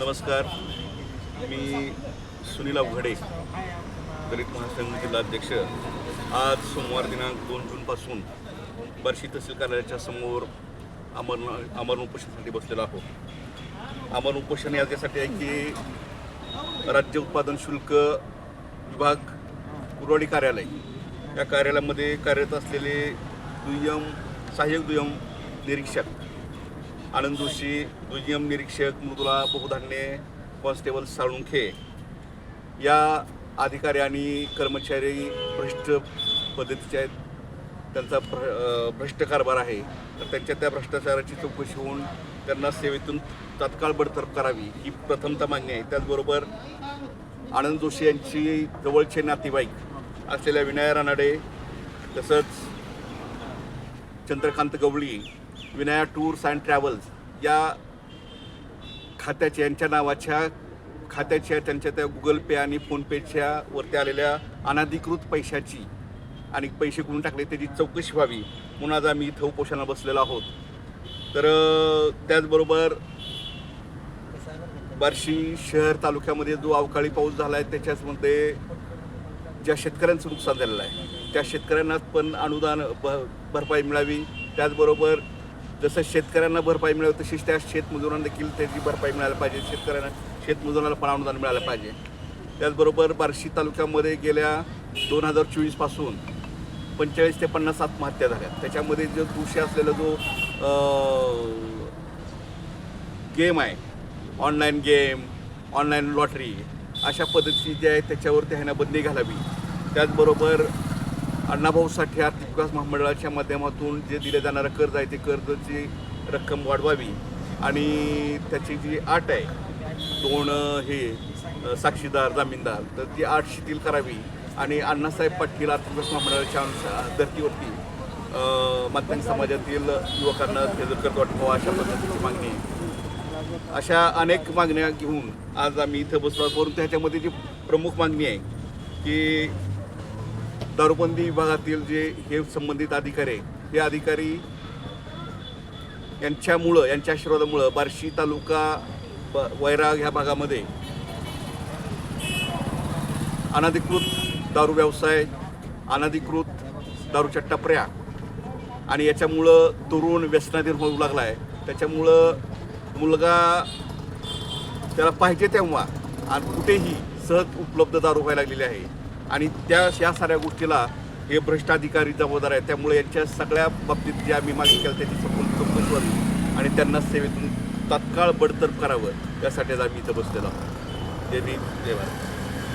नमस्कार. मी सुनील अवघडे दलित महासंघ जिल्हाध्यक्ष. आज सोमवार दिनांक दोन जूनपासून बार्शी तहसील कार्यालयाच्या समोर अमर अमरण उपोषणासाठी बसलेलो आहोत. अमरण उपोषण याच्यासाठी आहे की राज्य उत्पादन शुल्क विभाग कुरवाडी कार्यालय या कार्यालयामध्ये कार्यरत असलेले दुय्यम सहाय्यक दुय्यम निरीक्षक आनंद जोशी दुय्यम निरीक्षक मृदुला बहुधान्ये कॉन्स्टेबल साळुंखे या अधिकारी आणि कर्मचारी भ्रष्ट पद्धतीचे आहेत. त्यांचा भ्र भ्रष्ट कारभार आहे. तर त्यांच्या त्या भ्रष्टाचाराची चौकशी होऊन त्यांना सेवेतून तात्काळ बडतर्फ करावी ही प्रथमता मागणी आहे. त्याचबरोबर आनंद जोशी यांची जवळचे नातेवाईक असलेल्या विनय रानाडे तसंच Chandrakant Gawali Vinaya tours and travels या खात्याच्या यांच्या नावाच्या खात्याच्या त्यांच्या त्या गुगल पे आणि फोनपेच्या वरती आलेल्या अनधिकृत पैशाची आणि पैसे कुठून टाकले त्याची चौकशी व्हावी म्हणून आज आम्ही इथं उपोषणाला बसलेलो आहोत. तर त्याचबरोबर बार्शी शहर तालुक्यामध्ये जो अवकाळी पाऊस झाला आहे त्याच्याचमध्ये ज्या शेतकऱ्यांचं नुकसान झालेलं आहे त्या शेतकऱ्यांना पण अनुदान भ भरपाई मिळावी. त्याचबरोबर जसं शेतकऱ्यांना भरपाई मिळेल तशीच त्या शेतमजुरांना देखील त्याची भरपाई मिळायला पाहिजे. शेतकऱ्यांना शेतमजुरांना पण अनुदान मिळालं पाहिजे. त्याचबरोबर बार्शी तालुक्यामध्ये गेल्या दोन हजार चोवीसपासून पंचेचाळीस ते पन्नास आत्महत्या झाल्या त्याच्यामध्ये जो दोषी असलेला जो गेम आहे ऑनलाईन गेम ऑनलाईन लॉटरी अशा पद्धतीची जी आहे त्याच्यावरती ह्यांना बंदी घालावी. त्याचबरोबर अण्णाभाऊ साठे आर्थिक विकास महामंडळाच्या माध्यमातून जे दिले जाणारं कर्ज आहे ते कर्जाची रक्कम वाढवावी आणि त्याची जी आट आहे दोन हे साक्षीदार जामीनदार तर ती आट शिथिल करावी आणि अण्णासाहेब पाटील आर्थिक विकास महामंडळाच्या अनुसार धर्तीवरती माध्यम समाजातील युवकांना ते कर्ज वाटपावं अशा पद्धतीची मागणी आहे अशा अनेक मागण्या घेऊन आज आम्ही इथं बसलो आहोत. परंतु ह्याच्यामध्ये जी प्रमुख मागणी आहे की दारूबंदी विभागातील जे हे संबंधित अधिकारी आहे हे अधिकारी यांच्यामुळं यांच्या आशीर्वादामुळं बार्शी तालुका ब वैराग ह्या भागामध्ये अनधिकृत दारू व्यवसाय अनधिकृत दारूच्या टपऱ्या आणि याच्यामुळं तरुण व्यसनाधीन होऊ लागला आहे त्याच्यामुळं मुलगा त्याला पाहिजे तेव्हा आणि कुठेही सहज उपलब्ध दारू व्हायला लागलेली आहे. आणि त्या या साऱ्या गोष्टीला हे भ्रष्टाधिकारी जबाबदार आहे त्यामुळे यांच्या सगळ्या बाबतीत जे आम्ही मागणी केली त्याची सखोल चौकशी व्हावी आणि त्यांना सेवेतून तात्काळ बडतर्फ करावं यासाठीच आम्ही इथं बसलेलो आहोत. जय भीम जय भारत.